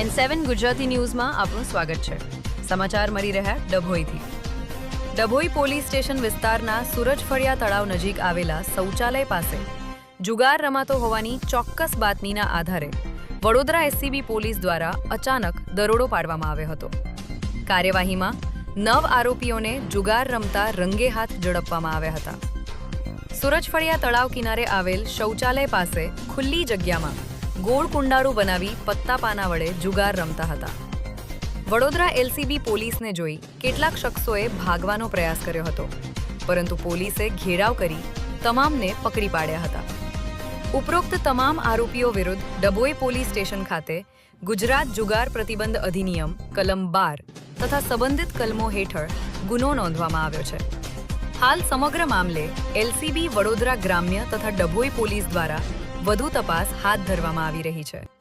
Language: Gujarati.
એન સેવન ગુજરાતી ન્યૂઝમાં આપનું સ્વાગત છે. સમાચાર મળી રહ્યા ડભોઈથી. ડભોઈ પોલીસ સ્ટેશન વિસ્તારના સુરજફળિયા તળાવ નજીક આવેલા શૌચાલય પાસે જુગાર રમાતો હોવાની ચોક્કસ બાતમીના આધારે વડોદરા એસસીબી પોલીસ દ્વારા અચાનક દરોડો પાડવામાં આવ્યો હતો. કાર્યવાહીમાં નવ આરોપીઓને જુગાર રમતા રંગે હાથ ઝડપવામાં આવ્યા હતા. સુરજફળિયા તળાવ કિનારે આવેલ શૌચાલય પાસે ખુલ્લી જગ્યામાં ગોળ કુંડાળું બનાવી પત્તા પાના વડે જુગાર રમતા હતા. વડોદરા એલસીબી પોલીસને જોઈ કેટલાક શખ્સોએ ભાગવાનો પ્રયાસ કર્યો હતો, પરંતુ પોલીસે ઘેરાવ કરી તમામને પકડી પાડ્યા હતા. ઉપરોક્ત તમામ આરોપીઓ વિરુદ્ધ ડભોઈ પોલીસ સ્ટેશન ખાતે ગુજરાત જુગાર પ્રતિબંધ અધિનિયમ, કલમ બાર તથા સંબંધિત કલમો હેઠળ ગુનો નોંધવામાં આવ્યો છે. હાલ સમગ્ર મામલે એલસીબી વડોદરા ગ્રામ્ય તથા ડભોઈ પોલીસ દ્વારા વધુ તપાસ હાથ ધરવામાં આવી રહી છે.